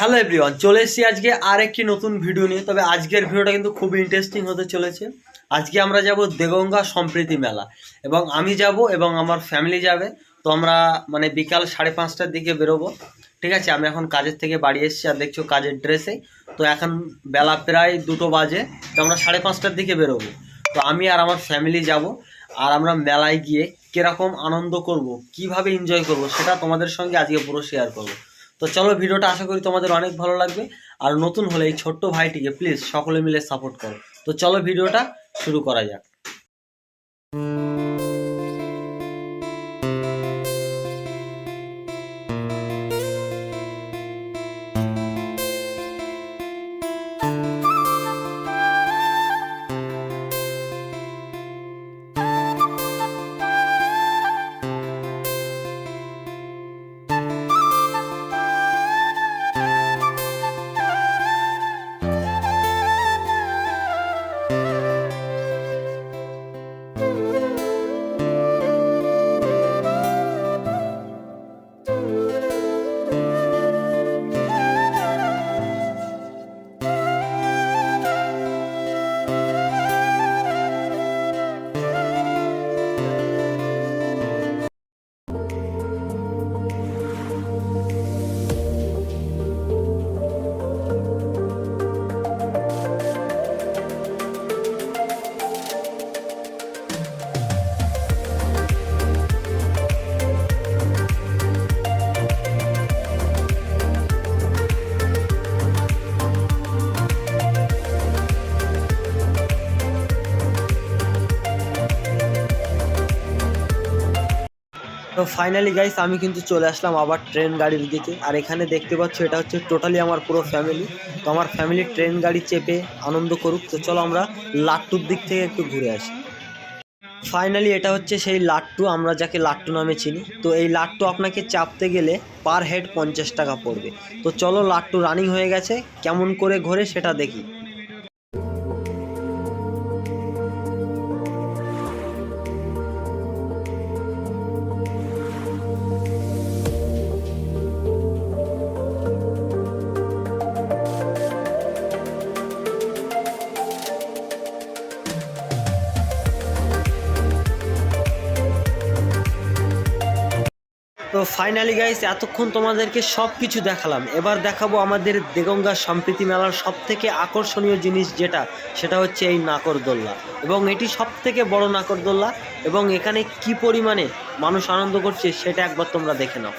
Hello everyone, চলে এসেছি আজকে আর একটি নতুন ভিডিও নিয়ে। তবে আজকের ভিডিওটা কিন্তু খুবই ইন্টারেস্টিং হতে চলেছে। আজকে আমরা যাব দেগঙ্গা সম্প্রীতি মেলা। এবং আমি যাব এবং আমার ফ্যামিলি যাবে। তো আমরা মানে বিকাল সাড়ে পাঁচটার দিকে বেরোবো। ঠিক আছে? আমি এখন কাজের থেকে বাড়ি এসেছি, আর দেখছ কাজের ড্রেসে তো এখন বেলা প্রায় দুটো বাজে। তো আমরা সাড়ে পাঁচটার দিকে বেরোবো। তো আমি আর আমার ফ্যামিলি যাব, আর আমরা মেলায় গিয়ে কীরকম আনন্দ করব, কীভাবে এনজয় করব, সেটা তোমাদের সঙ্গে আজকে পুরো শেয়ার করব। তো চলো ভিডিওটা আশা করি তোমাদের অনেক ভালো লাগবে। আর নতুন হলে এই ছোট্ট ভাইটিকে প্লিজ সকলে মিলে সাপোর্ট করো। তো চলো ভিডিওটা শুরু করা যাক। তো ফাইনালি গাইস আমি কিন্তু চলে আসলাম আবার ট্রেন গাড়ির দিকে। আর এখানে দেখতে পাচ্ছ, এটা হচ্ছে টোটালি আমার পুরো ফ্যামিলি তো আমার ফ্যামিলি ট্রেন গাড়ি চেপে আনন্দ করুক। তো চলো আমরা লাট্টুর দিক থেকে একটু ঘুরে আসি। ফাইনালি এটা হচ্ছে সেই লাট্টু, আমরা যাকে লাট্টু নামে চিনি। তো এই লাট্টু আপনাকে চাপতে গেলে পার হেড পঞ্চাশ টাকা পড়বে। তো চলো, লাট্টু রানিং হয়ে গেছে। কেমন করে ঘোরে সেটা দেখি। তো ফাইনালি গাইস এতক্ষণ তোমাদেরকে সব কিছু দেখালাম। এবার দেখাবো আমাদের দেগঙ্গা সম্প্রীতি মেলার সব থেকে আকর্ষণীয় জিনিস যেটা, সেটা হচ্ছে এই নাকরদোল্লা। এবং এটি সব থেকে বড় নাকরদোল্লা এবং এখানে কি পরিমাণে মানুষ আনন্দ করছে সেটা একবার তোমরা দেখে নাও।